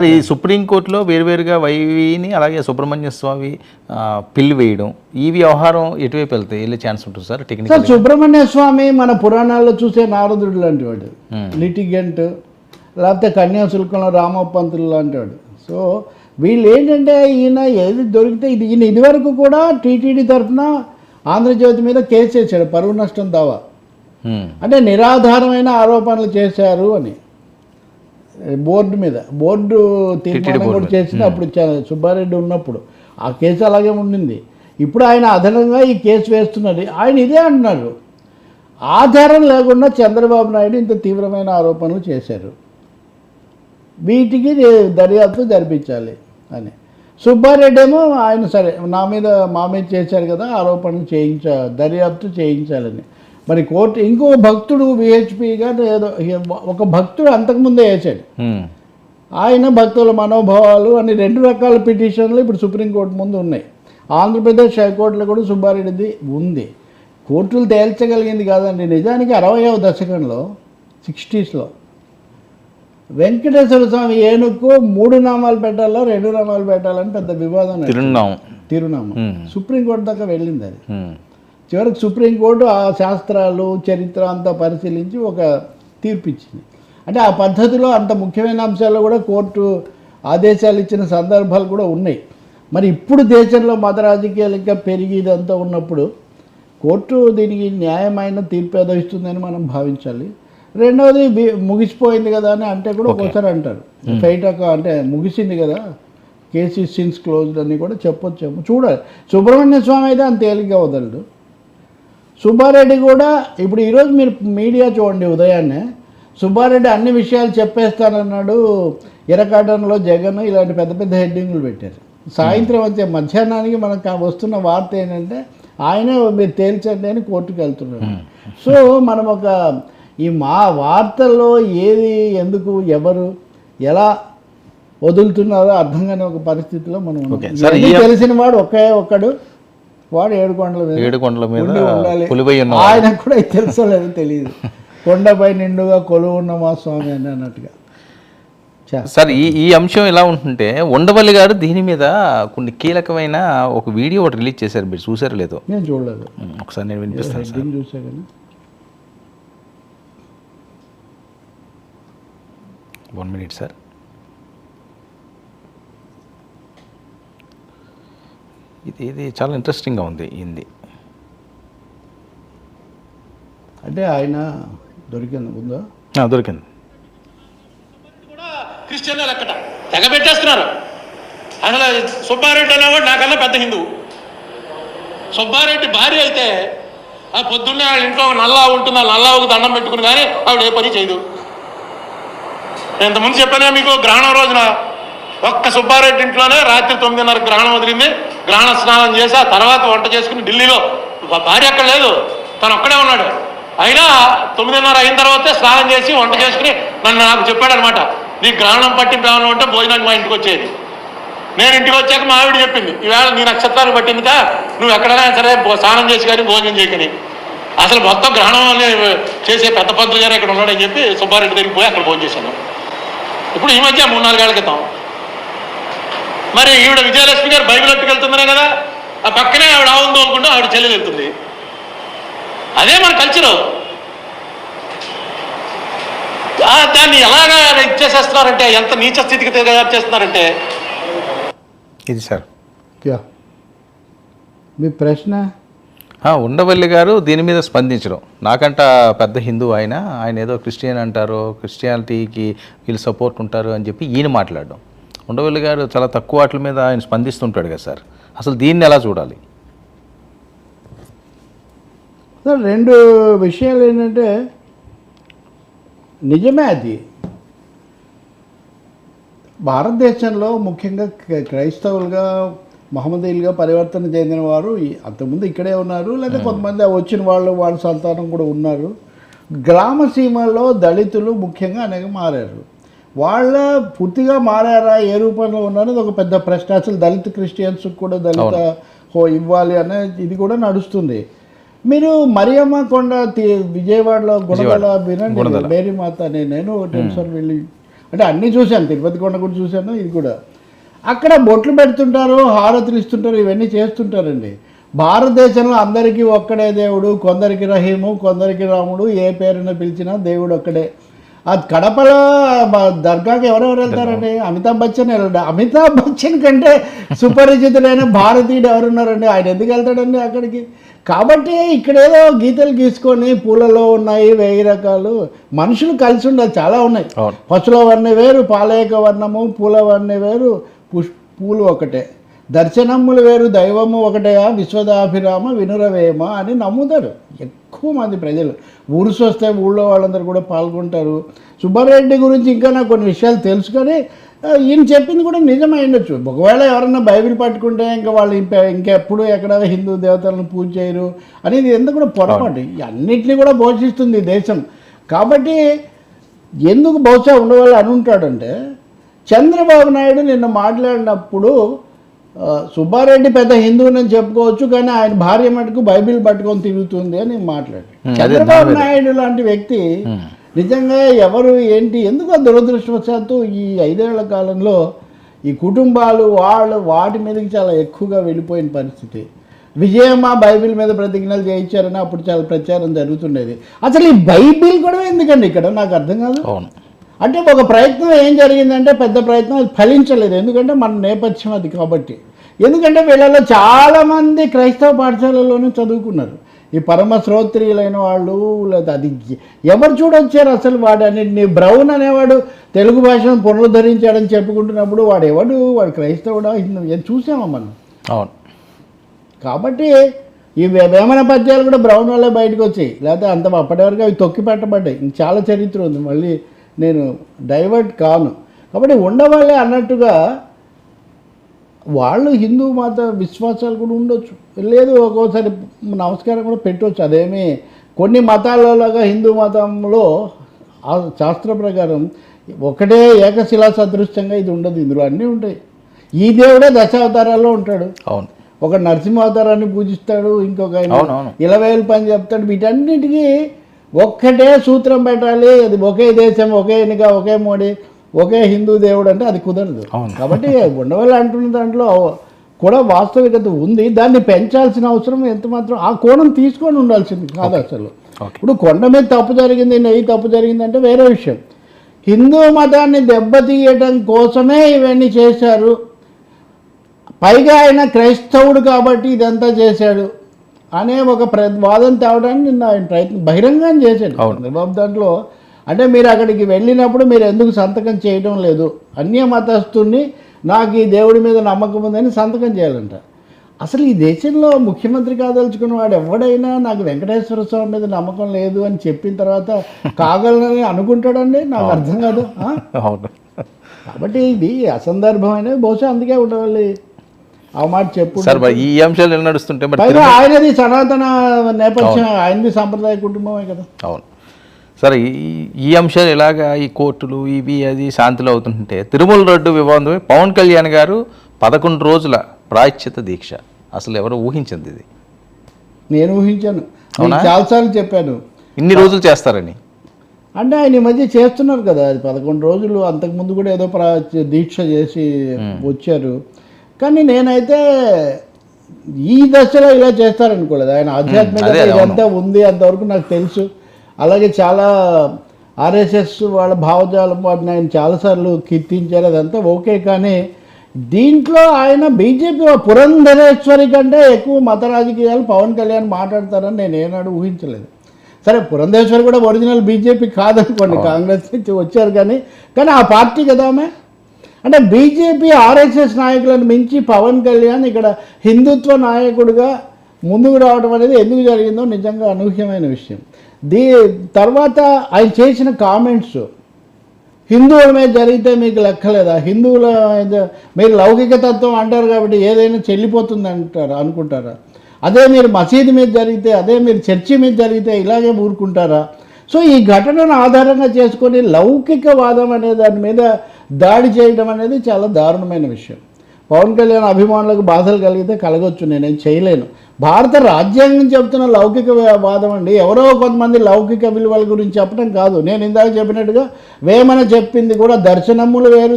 ఈ సుప్రీంకోర్టులో వేరువేరుగా వైవిని అలాగే సుబ్రహ్మణ్య స్వామి పిల్లి వేయడం. ఈ వ్యవహారం ఎటువైపు వెళ్తాయి? వెళ్ళే ఛాన్స్ ఉంటుంది sir sir technical Subrahmanya Swami మన పురాణాల్లో చూసే నారదుడు లాంటి వాడు లిటిగెంట్ లేకపోతే కన్యాశుల్కంలో రామపంతులు లాంటి వాడు సో వీళ్ళు ఏంటంటే ఈయన ఏది దొరికితే ఇది ఈయన ఇదివరకు కూడా టీటీడీ తరఫున ఆంధ్రజ్యోతి మీద కేసు వేసాడు పరువు నష్టం దావా. అంటే నిరాధారమైన ఆరోపణలు చేశారు అని. బోర్డు మీద. బోర్డు తీర్మానం కూడా చేసింది. అప్పుడు చ- సుబ్బారెడ్డి ఉన్నప్పుడు. ఆ కేసు అలాగే ఉండింది. ఇప్పుడు ఆయన అదనంగా ఈ కేసు వేస్తున్నది ఆయన ఇదే అంటున్నారు ఆధారం లేకుండా చంద్రబాబు నాయుడు ఇంత తీవ్రమైన ఆరోపణలు చేశారు. వీటికి దర్యాప్తు జరిపించాలి అని. సుబ్బారెడ్డి ఏమో ఆయన సరే నా మీద మా మీద చేశారు కదా ఆరోపణలు చేయించ దర్యాప్తు చేయించాలని. మరి కోర్టు ఇంకో భక్తుడు విహెచ్పిగా ఏదో ఒక భక్తుడు అంతకుముందే వేసాడు. ఆయన భక్తుల మనోభావాలు అని రెండు రకాల పిటిషన్లు ఇప్పుడు సుప్రీంకోర్టు ముందు ఉన్నాయి. ఆంధ్రప్రదేశ్ హైకోర్టులో కూడా సుబ్బారెడ్డిది ఉంది. కోర్టులు తేల్చగలిగింది కాదండి. నిజానికి అరవయవ దశకంలో సిక్స్టీస్లో వెంకటేశ్వర స్వామి ఏనుక్కు మూడు నామాలు పెట్టాలో రెండు నామాలు పెట్టాలని పెద్ద వివాదం తిరునామం. సుప్రీంకోర్టు దాకా వెళ్ళింది అది. చివరికి సుప్రీంకోర్టు ఆ శాస్త్రాలు చరిత్ర అంతా పరిశీలించి ఒక తీర్పు ఇచ్చింది అంటే ఆ పద్ధతిలో అంత ముఖ్యమైన అంశాల్లో కూడా కోర్టు ఆదేశాలు ఇచ్చిన సందర్భాలు కూడా ఉన్నాయి. మరి ఇప్పుడు దేశంలో మత రాజకీయాలు ఇంకా పెరిగి ఇదంతా ఉన్నప్పుడు కోర్టు దీనికి న్యాయమైన తీర్పు ఏదో ఇస్తుందని మనం భావించాలి. రెండవది ముగిసిపోయింది కదా అని అంటే కూడా ఒక్కోసారి అంటారు. ఫైట్ అంటే ముగిసింది కదా. కేసు సిన్స్ క్లోజ్డ్ అని కూడా చెప్పొచ్చేమో చూడాలి. సుబ్రహ్మణ్య స్వామి అయితే అంత తేలిగ్గా వదలడు. సుబ్బారెడ్డి కూడా ఇప్పుడు ఈరోజు మీరు మీడియా చూడండి ఉదయాన్నే. సుబ్బారెడ్డి అన్ని విషయాలు చెప్పేస్తానన్నాడు ఎరకాటంలో జగన్ ఇలాంటి పెద్ద పెద్ద హెడ్డింగ్లు పెట్టారు. సాయంత్రం వచ్చే మధ్యాహ్నానికి మనకు వస్తున్న వార్త ఏంటంటే ఆయనే మీరు తేల్చండి అని కోర్టుకు వెళ్తున్నాడు. సో మనం ఒక ఈ మా వార్తల్లో ఏది ఎందుకు ఎవరు ఎలా వదులుతున్నారో అర్థం కాని ఒక పరిస్థితిలో మనం తెలిసిన వాడు ఒకే ఒక్కడు. వాడు ఏడుకొండల మీద ఏడు కొండల మీద పులిపై ఉన్న ఆయనకు కూడా ఇది తెలుసో లేదో తెలియదు. కొండపై నిండుగా కొలువు ఉన్న మా స్వామి అని అన్నట్టుగా. సార్ ఈ ఈ అంశం ఎలా ఉంటుంటే ఉండవల్లి గారు దీని మీద కొన్ని కీలకమైన ఒక వీడియో ఒకటి రిలీజ్ చేశారు. మీరు చూసారో లేదో? నేను చూడలేదు. ఒకసారి నేను వినిపిస్తాను సార్. చూసా కానీ. One minute sir. ఇది ఇది చాలా ఇంట్రెస్టింగ్గా ఉంది ఇది అంటే ఆయన దొరికింది ఉందా ఆ, దొరికింది. కూడా క్రిస్టియన్ల లెక్కట. తెగ పెట్టేస్తున్నారు. అసలు సుబ్బారెడ్డి అనేవాడు నాకన్నా పెద్ద హిందువు సుబ్బారెడ్డి భార్య అయితే ఆ పొద్దున్నే వాళ్ళ ఇంట్లో ఒక నల్లా ఉంటుంది ఆ నల్లావుకు దండం పెట్టుకుని కానీ ఆవిడ ఏ పని చేయదు. నేను ఇంతకుముందు చెప్పానే మీకు గ్రహణం రోజున ఒక్క సుబ్బారెడ్డి ఇంట్లోనే రాత్రి తొమ్మిదిన్నర గ్రహణం వదిలింది. గ్రహణ స్నానం చేసి ఆ తర్వాత వంట చేసుకుని ఢిల్లీలో. భార్య అక్కడ లేదు. తను ఒక్కడే ఉన్నాడు. అయినా తొమ్మిదిన్నర అయిన తర్వాతే స్నానం చేసి వంట చేసుకుని నన్ను నాకు చెప్పాడు అనమాట నీ గ్రహణం పట్టింపు ఏమైనా ఉంటే భోజనానికి మా ఇంటికి వచ్చేది. నేను ఇంటికి వచ్చాక మా ఆవిడ చెప్పింది ఈవేళ నీ నక్షత్రాలు పట్టిందిగా నువ్వు ఎక్కడైనా సరే స్నానం చేసి కానీ భోజనం చేయకని అసలు మొత్తం గ్రహణం చేసే పెద్ద పంతులు గారు ఇక్కడ ఉన్నాడని చెప్పి సుబ్బారెడ్డి దగ్గరికి పోయి అక్కడ భోజనం చేశాను. ఇప్పుడు ఈ మధ్య మూడు నాలుగేళ్ళ క్రితం మరి ఈవిడ విజయలక్ష్మి గారు బైబిల్ ఎట్టుకెళ్తుందనే కదా? ఆ పక్కనే ఆవిడ ఆవుందో అనుకుంటూ ఆవిడ చెల్లెలు వెళ్తుంది. అదే మన కల్చరు దాన్ని ఎలాగా ఇచ్చేసేస్తున్నారంటే ఎంత నీచ స్థితికి తయారు చేస్తున్నారంటే? ఇది సార్. మీ ప్రశ్న? ఉండవల్లి గారు దీని మీద స్పందించడం నాకంట పెద్ద హిందూ ఆయన. ఆయన ఏదో క్రిస్టియన్ అంటారు క్రిస్టియానిటీకి వీళ్ళు సపోర్ట్ ఉంటారు అని చెప్పి ఈయన మాట్లాడడం. ఉండవల్లి గారు చాలా తక్కువ వాటి మీద ఆయన స్పందిస్తుంటాడు కదా సార్. అసలు దీన్ని ఎలా చూడాలి? సార్ రెండు విషయాలు ఏంటంటే నిజమే అది. భారతదేశంలో ముఖ్యంగా క్ర- క్రైస్తవులుగా మహమ్మదీయులుగా పరివర్తన చెందిన వారు అంతకుముందు ఇక్కడే ఉన్నారు లేదా కొంతమంది వచ్చిన వాళ్ళు వాళ్ళ సంతానం కూడా ఉన్నారు. గ్రామ సీమల్లో దళితులు ముఖ్యంగా అనేక మారారు. వాళ్ళ పూర్తిగా మారారా ఏ రూపంలో ఉన్నారో అది ఒక పెద్ద ప్రశ్న. అసలు దళిత క్రిస్టియన్స్ కూడా దళిత హో ఇవ్వాలి అనే ఇది కూడా నడుస్తుంది. మీరు మరియమ్మ కొండ విజయవాడలో గుణదల వినండి. మేరీ మాత అని నేను టెన్షన్ వెళ్ళి అంటే అన్నీ చూశాను తిరుపతి కొండ కూడా చూశాను ఇది కూడా. అక్కడ బొట్లు పెడుతుంటారు హారతులు ఇస్తుంటారు ఇవన్నీ చేస్తుంటారండి. భారతదేశంలో అందరికీ ఒక్కడే దేవుడు కొందరికి రహీము కొందరికి రాముడు ఏ పేరున పిలిచినా దేవుడు ఒక్కడే. అది కడపలో దర్గాకి ఎవరెవరు వెళ్తారండి? అమితాబ్ బచ్చన్ వెళ్ళడు? అమితాబ్ బచ్చన్ కంటే సుపరిచితుడైన భారతీయుడు ఎవరున్నారండి? ఆయన ఎందుకు వెళ్తాడండి అక్కడికి? కాబట్టి ఇక్కడ ఏదో గీతలు గీసుకొని పూలలో ఉన్నాయి వెయ్యి రకాలు. మనుషులు కలిసి ఉండాలి చాలా ఉన్నాయి. పశుల వర్ణి వేరు పాలయక వర్ణము పూల వర్ణి వేరు పుష్ పూలు ఒకటే. దర్శనములు వేరు దైవము ఒకటేయా? విశ్వదాభిరామ వినురవేమ అని నమ్ముతారు. ఎక్కువ మంది ప్రజలు. ఊరుసు వస్తే ఊళ్ళో వాళ్ళందరూ కూడా పాల్గొంటారు. సుబ్బారెడ్డి గురించి ఇంకా నాకు కొన్ని విషయాలు తెలుసు కానీ ఆ, ఈయన చెప్పింది కూడా నిజమై ఉండొచ్చు. ఒకవేళ ఎవరన్నా బైబిల్ పట్టుకుంటే ఇంకా వాళ్ళు ఇంక ఇంకెప్పుడు ఎక్కడ హిందూ దేవతలను పూజ చేయరు అనేది ఎంత కూడా పొరపాటు. అన్నిటినీ కూడా పోషిస్తుంది దేశం. కాబట్టి ఎందుకు బహుశా ఉండవాళ్ళు అని ఉంటాడంటే చంద్రబాబు నాయుడు నిన్న మాట్లాడినప్పుడు సుబ్బారెడ్డి పెద్ద హిందువునని చెప్పుకోవచ్చు కానీ ఆయన భార్య మటుకు బైబిల్ పట్టుకొని తిరుగుతుంది అని మాట్లాడు చంద్రబాబు నాయుడు లాంటి వ్యక్తి నిజంగా ఎవరు ఏంటి ఎందుకు దురదృష్టవశాత్తు ఈ ఐదేళ్ళ కాలంలో ఈ కుటుంబాలు వాళ్ళు వాటి మీదకి చాలా ఎక్కువగా వెళ్ళిపోయిన పరిస్థితి. విజయమ్మ బైబిల్ మీద ప్రతిజ్ఞలు చేయించారని అప్పుడు చాలా ప్రచారం జరుగుతుండేది. అసలు ఈ బైబిల్ కూడా ఎందుకండి ఇక్కడ? నాకు అర్థం కాదు. అవును. అంటే ఒక ప్రయత్నం ఏం జరిగిందంటే పెద్ద ప్రయత్నం అది ఫలించలేదు. ఎందుకంటే మన నేపథ్యం అది కాబట్టి. ఎందుకంటే వీళ్ళలో చాలామంది క్రైస్తవ పాఠశాలలోనే చదువుకున్నారు. ఈ పరమ శ్రోత్రియులైన వాళ్ళు లేదా అది ఎవరు చూడొచ్చారు అసలు వాడన్నిటిని బ్రౌన్ అనేవాడు తెలుగు భాషను పునరుద్ధరించాడని చెప్పుకుంటున్నప్పుడు వాడు ఎవడు వాడు క్రైస్తవుడా? హిందూ ఏం చూసామా మనం? అవును. కాబట్టి ఈ వేమన పద్యాలు కూడా బ్రౌన్ వల్లే బయటకు వచ్చాయి లేకపోతే అంత అప్పటి వరకు అవి తొక్కి పెట్టబడ్డాయి. ఇంక చాలా చరిత్ర ఉంది. మళ్ళీ నేను డైవర్ట్ కాను. కాబట్టి ఉండవాళ్ళే అన్నట్టుగా వాళ్ళు హిందూ మత విశ్వాసాలు కూడా ఉండొచ్చు. లేదు ఒక్కోసారి నమస్కారం కూడా పెట్టవచ్చు అదేమి కొన్ని మతాలలాగా హిందూ మతంలో ఆ శాస్త్ర ప్రకారం ఒకటే ఏకశిలా సదృశ్యంగా ఇది ఉండదు. ఇందులో అన్నీ ఉంటాయి. ఈ దేవుడే దశావతారాల్లో ఉంటాడు. అవును. ఒక నరసింహావతారాన్ని పూజిస్తాడు ఇంకొక. ఇలవేలు పని చెప్తాడు. వీటన్నిటికీ ఒక్కటే సూత్రం పెట్టాలి. అది ఒకే దేశం ఒకే ఎన్నిక ఒకే మోడీ ఒకే హిందూ దేవుడు అంటే అది కుదరదు. కాబట్టి ఉండవల్లి అంటున్న దాంట్లో కూడా వాస్తవికత ఉంది. దాన్ని పెంచాల్సిన అవసరం ఎంత మాత్రం ఆ కోణం తీసుకొని ఉండాల్సింది కాదు అసలు. ఇప్పుడు కొండ మీద తప్పు జరిగింది నెయ్యి తప్పు జరిగింది అంటే వేరే విషయం. హిందూ మతాన్ని దెబ్బతీయటం కోసమే ఇవన్నీ చేశారు. పైగా ఆయన క్రైస్తవుడు కాబట్టి ఇదంతా చేశాడు. అనే ఒక ప్ర వాదన తేవడానికి నిన్న ఆయన ప్రయత్నం బహిరంగం చేశాడు. అవును. చంద్రబాబు దాంట్లో అంటే మీరు అక్కడికి వెళ్ళినప్పుడు మీరు ఎందుకు సంతకం చేయడం లేదు? అన్య మతస్థుని నాకు ఈ దేవుడి మీద నమ్మకం ఉందని సంతకం చేయాలంట. అసలు ఈ దేశంలో ముఖ్యమంత్రి కాదలుచుకున్న వాడు ఎవడైనా నాకు వెంకటేశ్వర స్వామి మీద నమ్మకం లేదు అని చెప్పిన తర్వాత కాగలనని అనుకుంటాడండి? నాకు అర్థం కాదు. కాబట్టి ఇది అసందర్భమైన బహుశా అందుకే ఉండవాలి ఆ మాట చెప్పు సార్ మరి ఈ అంశాలు నడుస్తుంటే మరి పైగా ఆయనది సనాతన నేపథ్యం ఆయనది సాంప్రదాయ కుటుంబమే కదా. అవును. సరే ఈ ఈ అంశాలు ఇలాగా ఈ కోర్టులు ఇవి అది శాంతిలో అవుతుంటే తిరుమల రోడ్డు వివాదమే పవన్ కళ్యాణ్ గారు పదకొండు రోజుల ప్రాయశ్చిత దీక్ష. అసలు ఎవరు ఊహించింది ఇది? నేను ఊహించాను. చాలాసార్లు చెప్పాను. ఇన్ని రోజులు చేస్తారని. అంటే ఆయన ఈ మధ్య చేస్తున్నారు కదా అది పదకొండు రోజులు అంతకుముందు కూడా ఏదో ప్రా దీక్ష చేసి వచ్చారు. కానీ నేనైతే ఈ దశలో ఇలా చేస్తారనుకోలేదు. ఆయన ఆధ్యాత్మికత. ఇదంతా ఉంది అంతవరకు నాకు తెలుసు. అలాగే చాలా ఆర్ఎస్ఎస్ వాళ్ళ భావజాలం వాటిని ఆయన చాలాసార్లు కీర్తించారు. అదంతా ఓకే కానీ దీంట్లో ఆయన బీజేపీ పురంధరేశ్వరి కంటే ఎక్కువ మత రాజకీయాలు పవన్ కళ్యాణ్ మాట్లాడతారని నేను ఏనాడు ఊహించలేదు. సరే పురంధేశ్వరి కూడా ఒరిజినల్ బీజేపీ కాదనుకోండి కాంగ్రెస్ నుంచి వచ్చారు కానీ కానీ ఆ పార్టీ కదా ఆమె? అంటే బీజేపీ ఆర్ఎస్ఎస్ నాయకులను మించి పవన్ కళ్యాణ్ ఇక్కడ హిందుత్వ నాయకుడిగా ముందుకు రావడం అనేది ఎందుకు జరిగిందో నిజంగా అనూహ్యమైన విషయం. దీ తర్వాత ఆయన చేసిన కామెంట్స్ హిందువుల మీద జరిగితే మీకు లెక్కలేదా? హిందువుల మీరు లౌకిక తత్వం అంటారు కాబట్టి ఏదైనా చెల్లిపోతుంది అంటారా అనుకుంటారా? అదే మీరు మసీదు మీద జరిగితే అదే మీరు చర్చి మీద జరిగితే ఇలాగే ఊరుకుంటారా? సో ఈ ఘటనను ఆధారంగా చేసుకొని లౌకికవాదం అనే దాని మీద దాడి చేయడం అనేది చాలా దారుణమైన విషయం. పవన్ కళ్యాణ్ అభిమానులకు బాధలు కలిగితే కలగొచ్చు నేనేం చేయలేను. భారత రాజ్యాంగం చెబుతున్న లౌకిక వాదం అండి. ఎవరో కొంతమంది లౌకిక విలువల గురించి చెప్పడం కాదు. నేను ఇందాక చెప్పినట్టుగా వేమన చెప్పింది కూడా దర్శనములు వేరు